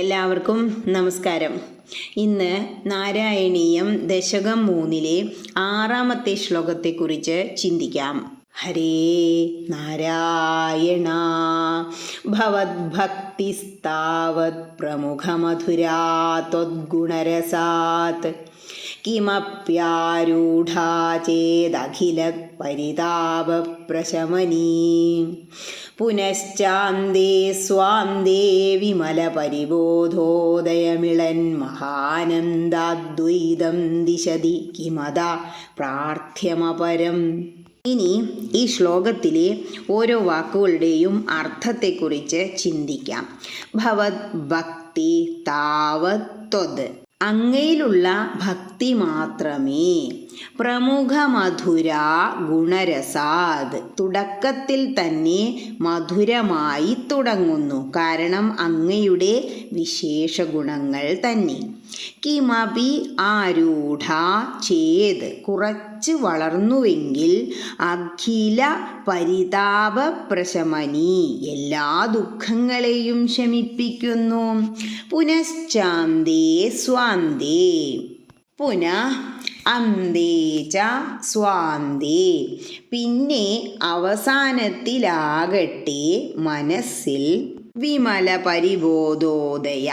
എല്ലാവർക്കും നമസ്കാരം. ഇന്ന് നാരായണീയം ദശകം മൂന്നിലെ ആറാമത്തെ ശ്ലോകത്തെക്കുറിച്ച് ചിന്തിക്കാം. ഹരേ നാരായണ ഭവദ്ഭക്തിസ്താവത് പ്രമുഖമധുരാ ത്വദ്ഗുണരസാത് കിമപ്യാരൂഢാ ചേദഖില പരിതാപപ്രശമനീ പുനശ്ചാന്തേ സ്വാന്തേ വിമലപരിബോധോദയമിളൻ മഹാനന്ദാദ്വൈതം ദിശതി കിമത പ്രാർത്ഥ്യമപരം ഇനി ഈ ശ്ലോകത്തിലെ ഓരോ വാക്കുകളുടെയും അർത്ഥത്തെക്കുറിച്ച് ചിന്തിക്കാം. ഭവത് ഭക്തി താവത് അങ്ങയിലുള്ള ഭക്തി മാത്രമേ പ്രമുഖ മധുര ഗുണരസാത് തുടക്കത്തിൽ തന്നെ മധുരമായി തുടങ്ങുന്നു. കാരണം അങ്ങയുടെ വിശേഷ ഗുണങ്ങൾ തന്നെ. കിമപി ആരൂഢ ചേത് കുറച്ച് വളർന്നുവെങ്കിൽ അഖില പരിതാപ പ്രശമനി എല്ലാ ദുഃഖങ്ങളെയും ശമിപ്പിക്കുന്നു. പുനശ്ചാന്തേ സ്വാന്തേ. പുനഃ അന്തേ ച സ്വാന്തേ. പിന്നെ അവസാനത്തിലാകട്ടെ മനസ്സിൽ വിമല പരിബോധോദയ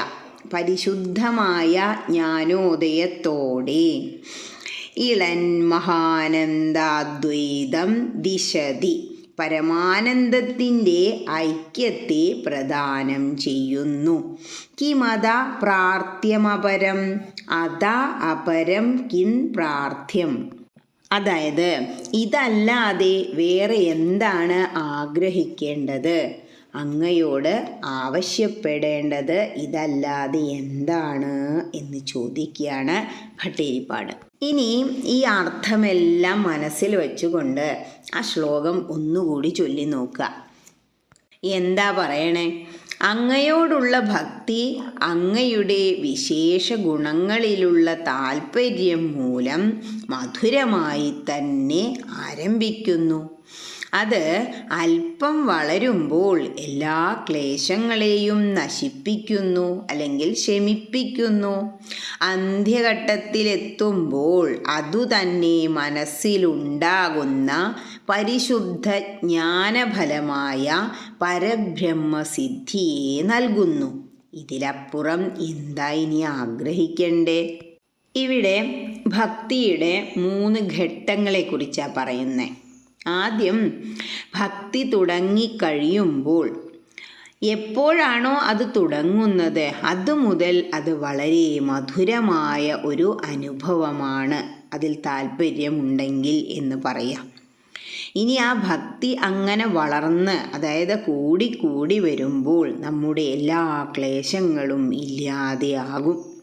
പരിശുദ്ധമായ ജ്ഞാനോദയത്തോടെ. ഇളൻ മഹാനന്ദാദ്വൈതം ദിശതി. പരമാനന്ദത്തിന്റെ ഐക്യത്തെ പ്രദാനം ചെയ്യുന്നു. കിമത പ്രാർത്ഥ്യമപരം അത അപരം കിൻ പ്രാർത്ഥ്യം. അതായത് ഇതല്ലാതെ വേറെ എന്താണ് ആഗ്രഹിക്കേണ്ടത്? അങ്ങയോട് ആവശ്യപ്പെടേണ്ടത് ഇതല്ലാതെ എന്താണ് എന്ന് ചോദിക്കുകയാണ് ഭട്ടേരിപ്പാട്. ഇനി ഈ അർത്ഥമെല്ലാം മനസ്സിൽ വെച്ചുകൊണ്ട് ആ ശ്ലോകം ഒന്നുകൂടി ചൊല്ലി നോക്കുക. എന്താ പറയണേ? അങ്ങയോടുള്ള ഭക്തി അങ്ങയുടെ വിശേഷ ഗുണങ്ങളിലുള്ള താല്പര്യം മൂലം മധുരമായി തന്നെ ആരംഭിക്കുന്നു. അത് അല്പം വളരുമ്പോൾ എല്ലാ ക്ലേശങ്ങളെയും നശിപ്പിക്കുന്നു അല്ലെങ്കിൽ ശമിപ്പിക്കുന്നു. അന്ത്യഘട്ടത്തിലെത്തുമ്പോൾ അതുതന്നെ മനസ്സിലുണ്ടാകുന്ന പരിശുദ്ധ ജ്ഞാനഫലമായ പരബ്രഹ്മസിദ്ധിയെ നൽകുന്നു. ഇതിലപ്പുറം എന്താ ഇനി ആഗ്രഹിക്കണ്ടേ? ഇവിടെ ഭക്തിയുടെ മൂന്ന് ഘട്ടങ്ങളെക്കുറിച്ചാണ് പറയുന്നത് ആദ്യം ഭക്തി തുടങ്ങിക്കഴിയുമ്പോൾ എപ്പോഴാണോ അത് തുടങ്ങുന്നത് അതുമുതൽ അത് വളരെ മധുരമായ ഒരു അനുഭവമാണ്. അതിൽ താല്പര്യമുണ്ടെങ്കിൽ എന്ന് പറയാം. ഇനി ആ ഭക്തി അങ്ങനെ വളർന്ന് അതായത് കൂടി കൂടി വരുമ്പോൾ നമ്മുടെ എല്ലാ ക്ലേശങ്ങളും ഇല്ലാതെയാകും.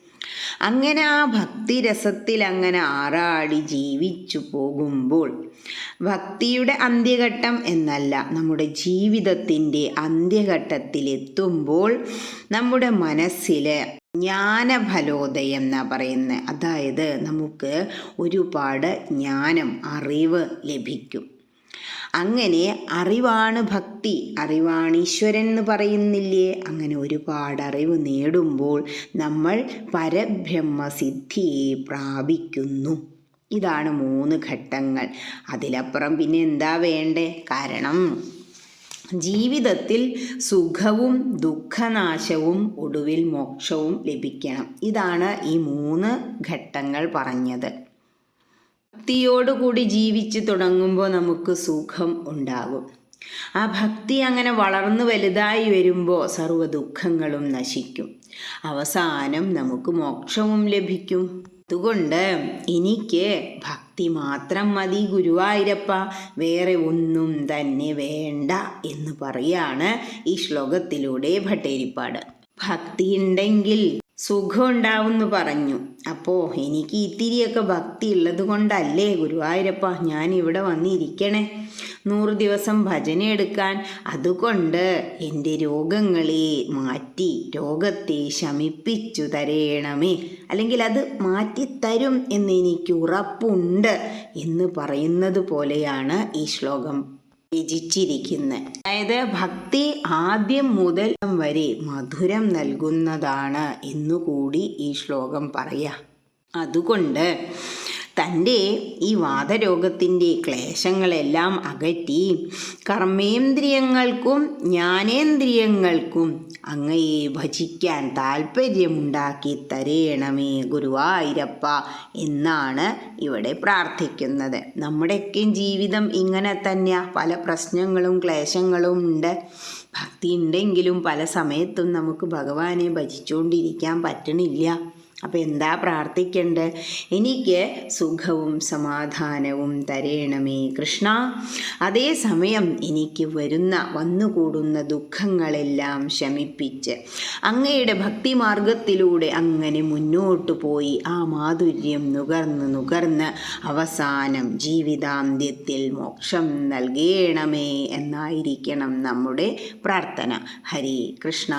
അങ്ങനെ ആ ഭക്തിരസത്തിൽ അങ്ങനെ ആറാടി ജീവിച്ചു പോകുമ്പോൾ ഭക്തിയുടെ അന്ത്യഘട്ടം എന്നല്ല നമ്മുടെ ജീവിതത്തിന്റെ അന്ത്യഘട്ടത്തിലെത്തുമ്പോൾ നമ്മുടെ മനസ്സിലെ ജ്ഞാനഫലോദയം എന്നാ പറയുന്നത് അതായത് നമുക്ക് ഒരുപാട് ജ്ഞാനം അറിവ് ലഭിക്കും. അങ്ങനെ അറിവാണ് ഭക്തി. അറിവാണ് ഈശ്വരൻ എന്ന് പറയുന്നില്ലേ? അങ്ങനെ ഒരുപാട് അറിവ് നേടുമ്പോൾ നമ്മൾ പരബ്രഹ്മസിദ്ധിയെ പ്രാപിക്കുന്നു. ഇതാണ് മൂന്ന് ഘട്ടങ്ങൾ. അതിലപ്പുറം പിന്നെ എന്താ വേണ്ടേ? കാരണം ജീവിതത്തിൽ സുഖവും ദുഃഖനാശവും ഒടുവിൽ മോക്ഷവും ലഭിക്കണം. ഇതാണ് ഈ മൂന്ന് ഘട്ടങ്ങൾ പറഞ്ഞത്. ഭക്തിയോടുകൂടി ജീവിച്ചു തുടങ്ങുമ്പോൾ നമുക്ക് സുഖം ഉണ്ടാകും. ആ ഭക്തി അങ്ങനെ വളർന്നു വലുതായി വരുമ്പോൾ സർവ ദുഃഖങ്ങളും നശിക്കും. അവസാനം നമുക്ക് മോക്ഷവും ലഭിക്കും. അതുകൊണ്ട് എനിക്ക് ഭക്തി മാത്രം മതി ഗുരുവായൂരപ്പ. വേറെ ഒന്നും തന്നെ വേണ്ട എന്ന് പറയാണ് ഈ ശ്ലോകത്തിലൂടെ ഭട്ടേരിപ്പാട്. ഭക്തി ഉണ്ടെങ്കിൽ സുഖം ഉണ്ടാവുമെന്ന് പറഞ്ഞു. അപ്പോൾ എനിക്ക് ഇത്തിരിയൊക്കെ ഭക്തി ഉള്ളത് കൊണ്ടല്ലേ ഗുരുവായൂരപ്പ ഞാൻ ഇവിടെ വന്നിരിക്കണേ. നൂറ് ദിവസം ഭജന എടുക്കാൻ. അതുകൊണ്ട് എന്റെ രോഗങ്ങളെ മാറ്റി രോഗത്തെ ശമിപ്പിച്ചു തരേണമേ. അല്ലെങ്കിൽ അത് മാറ്റിത്തരും എന്ന് എനിക്ക് ഉറപ്പുണ്ട് എന്ന് പറയുന്നത് പോലെയാണ് ഈ ശ്ലോകം. രചിച്ചിരിക്കുന്നത് അതായത് ഭക്തി ആദ്യം മുതൽ വരെ മധുരം നൽകുന്നതാണ് എന്നുകൂടി ഈ ശ്ലോകം പറയാം. അതുകൊണ്ട് തന്റെ ഈ വാദരോഗത്തിന്റെ ക്ലേശങ്ങളെല്ലാം അകറ്റി കർമ്മേന്ദ്രിയങ്ങൾക്കും ജ്ഞാനേന്ദ്രിയങ്ങൾക്കും അങ്ങയെ ഭജിക്കാൻ താല്പര്യമുണ്ടാക്കി തരേണമേ ഗുരുവായൂരപ്പ എന്നാണ് ഇവിടെ പ്രാർത്ഥിക്കുന്നത്. നമ്മുടെയൊക്കെ ജീവിതം ഇങ്ങനെ തന്നെയാണ് പല പ്രശ്നങ്ങളും ക്ലേശങ്ങളും ഉണ്ട്. ഭക്തി ഉണ്ടെങ്കിലും പല സമയത്തും നമുക്ക് ഭഗവാനെ ഭജിച്ചുകൊണ്ടിരിക്കാൻ പറ്റണില്ല. അപ്പം എന്താ പ്രാർത്ഥിക്കേണ്ടത് എനിക്ക് സുഖവും സമാധാനവും തരേണമേ കൃഷ്ണ. അതേസമയം എനിക്ക് വരുന്ന വന്നുകൂടുന്ന ദുഃഖങ്ങളെല്ലാം ശമിപ്പിച്ച് അങ്ങയുടെ ഭക്തിമാർഗത്തിലൂടെ അങ്ങനെ മുന്നോട്ട് പോയി ആ മാധുര്യം നുകർന്ന് നുകർന്ന് അവസാനം ജീവിതാന്ത്യത്തിൽ മോക്ഷം നൽകേണമേ എന്നായിരിക്കണം നമ്മുടെ പ്രാർത്ഥന. ഹരി കൃഷ്ണ.